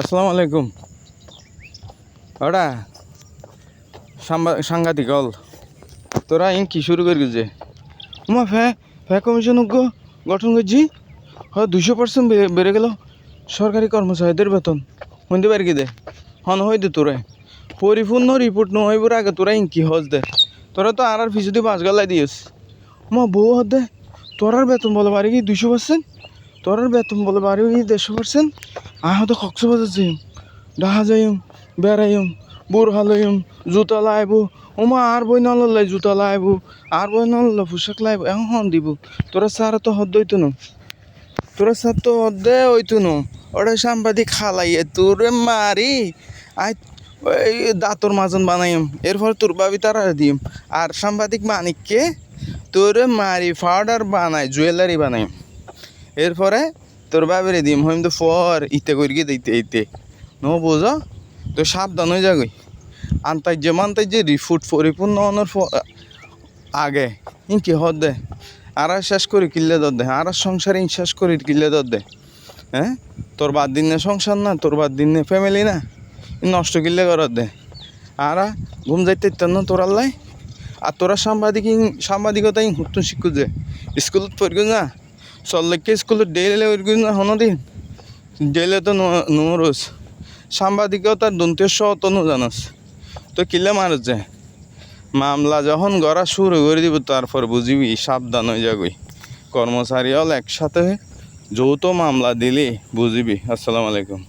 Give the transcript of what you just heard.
আসসালামু আলাইকুম। ওটা সাংঘাতিক হল। তোরা ইন কি শুরু করে গেছে উমা ফ্যা ফ্যা কমিশন গো গঠন করছি। হয় দুশো পার্সেন্ট বেড়ে গেল। সরকারি কর্মচারীদের বেতন। শুনতে পারি দে? হন হই দে তোরা। পরিপূর্ণ রিপোর্ট নহইবর আগে তোরা ইন কি হজ দে? তোরা তো আর আর ফিসুদি পাঁচ গালাই দিয়েছ মা বউ হদ দে। তোরার বেতন বলে পারি কি দুশো পার্সেন্ট তোরার বেতন বলে পারি কি দেড়শো পার্সেন্ট আহ, তো কক্সবাজার যাইম ডাহা যাইম, বেড়াইম বুড় হালাইম জুতা লাইব। ওমা, আর বই নলাই জুতা লাইব, আর বই নল পোশাক লাইব, এখন দিব। তোরা স্যার তো হদ দইতো না। তোরা স্যার তো হদে হইতো না। ওটা সাংবাদিক খালাইয়ে, তোরে মারি। আই দাঁতর মাজন বানাইম, এরপর তোর বাবি তারা দিম। আর সাংবাদিক মানিককে তোরে মারি, পাউডার বানাই, জুয়েলারি বানাইম এরপরে তোর বাবিরে দিম, হইম তো ফর ইতে করি দিতে ইতে ন বোঝ? তো সাবধান হয়ে যাগই আন্তাজ্য মান্তাজ্য রিফুট পরিপূর্ণ অনর আগে। ইনকি হদ দে? আর শেষ করে কিল্লে দর দে। আর সংসারে ইন শেষ করে কিনলে দর দে। হ্যাঁ? তোর বাদ দিনে সংসার না, তোর বাদ দিনে ফ্যামিলি না। নষ্ট কিল্লে করত দে। আর, ঘুম যাইতে ইত্যান না তোর আল্লাহ। আর তোরা সাংবাদিক সাংবাদিকতা ইন হুতুন শিখু যে। স্কুলত পড়ি না? ওই না হন দিন? ডেলে তো নোরস সাংবাদিকতার দন্তের তো নো জানাস। তো কিলে মারস যে মামলা যখন গড়া শুরু করে দিব, তারপর বুঝিবি সাবধান হয়ে যাবি। কর্মচারী হল একসাথে যৌথ মামলা দিলি, বুঝিবি। আসসালামু আলাইকুম।